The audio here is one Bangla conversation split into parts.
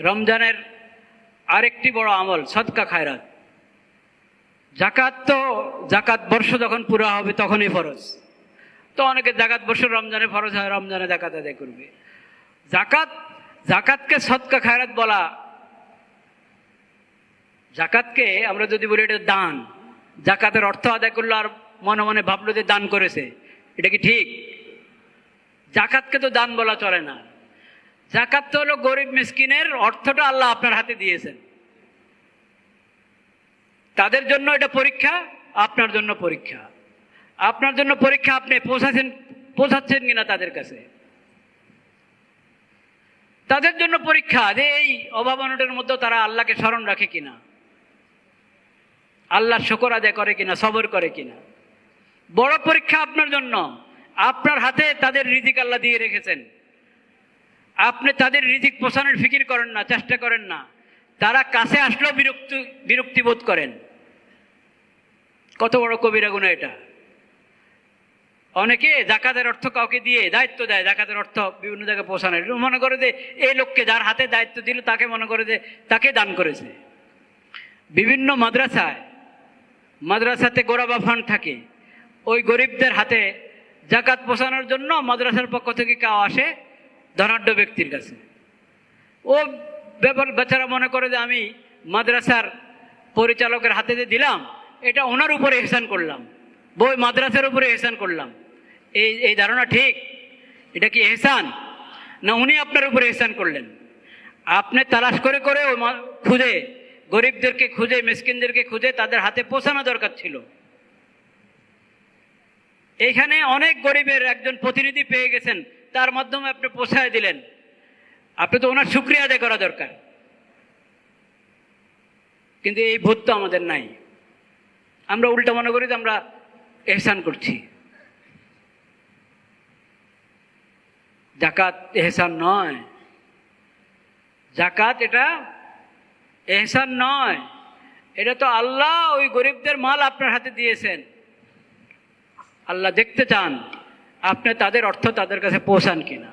রমজানের আরেকটি বড় আমল, সদকা খায়রাত। জাকাত তো, জাকাত বর্ষ যখন পুরো হবে তখনই ফরজ। তো অনেকে জাকাত বর্ষ রমজানে ফরজ হয়, রমজানে জাকাত আদায় করবে। জাকাত, জাকাতকে সৎকা খায়রাত বলা, জাকাতকে আমরা যদি বলি এটা দান। জাকাতের অর্থ আদায় করল আর মনে মনে ভাবলো যে দান করেছে। এটা কি ঠিক? জাকাতকে তো দান বলা চলে না। জাকাত তো হলো গরিব মিসকিনের অর্থটা আল্লাহ আপনার হাতে দিয়েছেন। তাদের জন্য এটা পরীক্ষা, আপনার জন্য পরীক্ষা। আপনার জন্য পরীক্ষা আপনি পৌঁছাচ্ছেন পৌঁছাচ্ছেন কিনা তাদের কাছে? তাদের জন্য পরীক্ষা যে এই অভাবনটের মধ্যে তারা আল্লাহকে স্মরণ রাখে কিনা? আল্লাহ শকর আদায় করে কিনা, সবর করে কিনা? বড় পরীক্ষা আপনার জন্য। আপনার হাতে তাদের রিজিক আল্লাহ দিয়ে রেখেছেন। আপনি তাদের রিজিক পোষানোর ফিকির করেন না, চেষ্টা করেন না। তারা কাছে আসলেও বিরক্তি বিরক্তি বোধ করেন। কত বড় কবিরা গুণ এটা। অনেকে জাকাতের অর্থ কাউকে দিয়ে দায়িত্ব দেয়, জাকাতের অর্থ বিভিন্ন জায়গায় পৌঁছানোর মনে করে যে এই লোককে যার হাতে দায়িত্ব দিল, তাকে মনে করে যে তাকে দান করেছে। বিভিন্ন মাদ্রাসায়, মাদ্রাসাতে গোরাবা ফান্ড থাকে। ওই গরিবদের হাতে জাকাত পোষানোর জন্য মাদ্রাসার পক্ষ থেকে কেউ আসে ধনাঢ্য ব্যক্তির কাছে। ও ব্যাপার বেচারা মনে করে যে আমি মাদ্রাসার পরিচালকের হাতে যে দিলাম, এটা ওনার উপরে এহসান করলাম। বই মাদ্রাসার উপরে এহসান করলাম। এই এই ধারণা ঠিক? এটা কি এহসান? না উনি আপনার উপরে এহসান করলেন? আপনি তালাশ করে করে মা- খুঁজে, গরিবদেরকে খুঁজে, মিসকিনদেরকে খুঁজে তাদের হাতে পৌঁছানো দরকার ছিল। এইখানে অনেক গরিবের একজন প্রতিনিধি পেয়ে গেছেন। তার মাধ্যমে আপনি পৌঁছায় দিলেন। আপনি তো ওনার শুক্রিয়া আদায় করা দরকার। কিন্তু এই ভূত তো আমাদের নাই। আমরা উল্টা মনে করি যে আমরা এহসান করছি। জাকাত এহসান নয়। জাকাত এটা এহসান নয়। এটা তো আল্লাহ ওই গরিবদের মাল আপনার হাতে দিয়েছেন। আল্লাহ দেখতে চান। আপনি তাদের অর্থ তাদের কাছে পৌঁছান কিনা?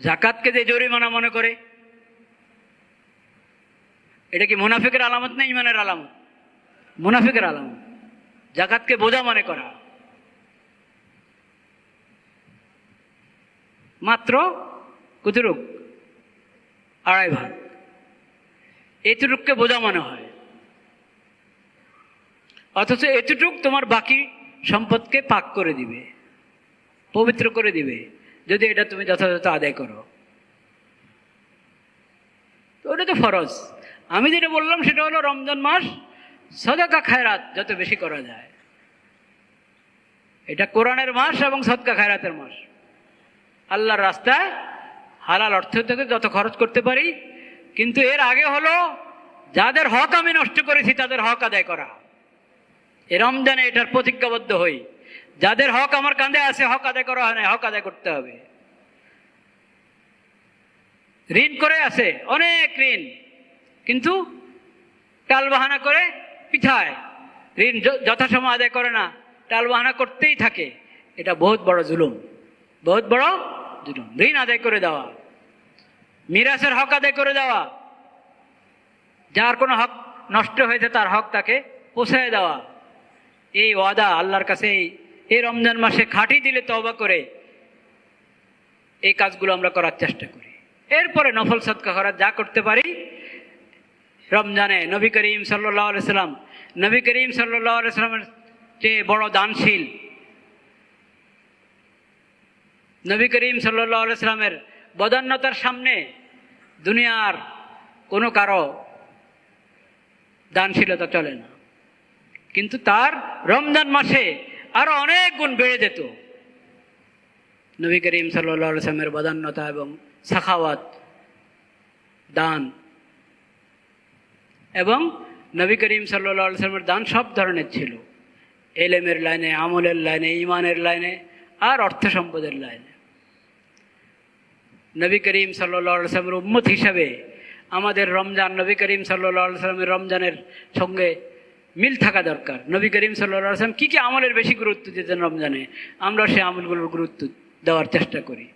জাকাতকে যে জরিমানা মনে করে, এটা কি মুনাফিকের আলামত না ইমানের আলামত? মুনাফিকের আলামত। জাকাতকে বোঝা মনে করা। মাত্র কুতুরুক আড়াই ভাগ। এতটুককে বোঝা মনে হয়। অথচ এতটুক তোমার বাকি সম্পদকে পাক করে দিবে, পবিত্র করে দিবে, যদি এটা তুমি যথাযথ আদায় করো। তো ওটা তো ফরজ। আমি যেটা বললাম সেটা হলো রমজান মাস সদকা খায়রাত যত বেশি করা যায়। এটা কোরআনের মাস এবং সদকা খায়রাতের মাস। আল্লাহর রাস্তায় হালাল অর্থ থেকে যত খরচ করতে পারি, কিন্তু এর আগে হলো যাদের হক আমি নষ্ট করেছি তাদের হক আদায় করা। এ রমজানে এটার প্রতিজ্ঞাবদ্ধ হই। যাদের হক আমার কাঁধে আছে, হক আদায় করা হয় না হক আদায় করতে হবে। ঋণ করে আছে, অনেক ঋণ, কিন্তু টাল বাহানা করে পিছায় ঋণ যথাসময় আদায় করে না, টাল বাহানা করতেই থাকে। এটা বহুত বড় জুলুম, বহুত বড় জুলুম। ঋণ আদায় করে দেওয়া, মিরাসের হক আদায় করে দেওয়া, যার কোনো হক নষ্ট হয়েছে তার হক তাকে পোষায় দেওয়া। এই ওয়াদা আল্লাহর কাছে এই- রমজান মাসে খাঁটি দিলে তবা করে এই কাজগুলো আমরা করার চেষ্টা করি। এরপরে নফল সৎকা করার যা করতে পারি, রমজানে নবী করিম সাল্লাহ সাল্লাম, নবী করিম সাল্লাহ সাল্লামের চেয়ে বড় দানশীল। নবী করিম সাল্লাহ সাল্লামের বদান্যতার সামনে দুনিয়ার কোনো কারও দানশীলতা চলে না। কিন্তু তার রমজান মাসে আরও অনেক গুণ বেড়ে যেত। নবী করিম সাল্লামের বদান্যতা এবং সাখাওয়াত, দান এবং নবী করিম সাল্লামের দান সব ধরনের ছিল। এলেমের লাইনে, আমলের লাইনে ইমানের লাইনে আর অর্থ সম্পদের লাইনে। নবী করিম সাল্লামের উম্মত হিসাবে আমাদের রমজান, নবী করিম সাল্লামের রমজানের সঙ্গে মিল থাকা দরকার। নবী করিম সাল্লাম কী কী আমলের বেশি গুরুত্ব দিতেন রমজানে? আমরা সেই আমলগুলোর গুরুত্ব দেওয়ার চেষ্টা করি।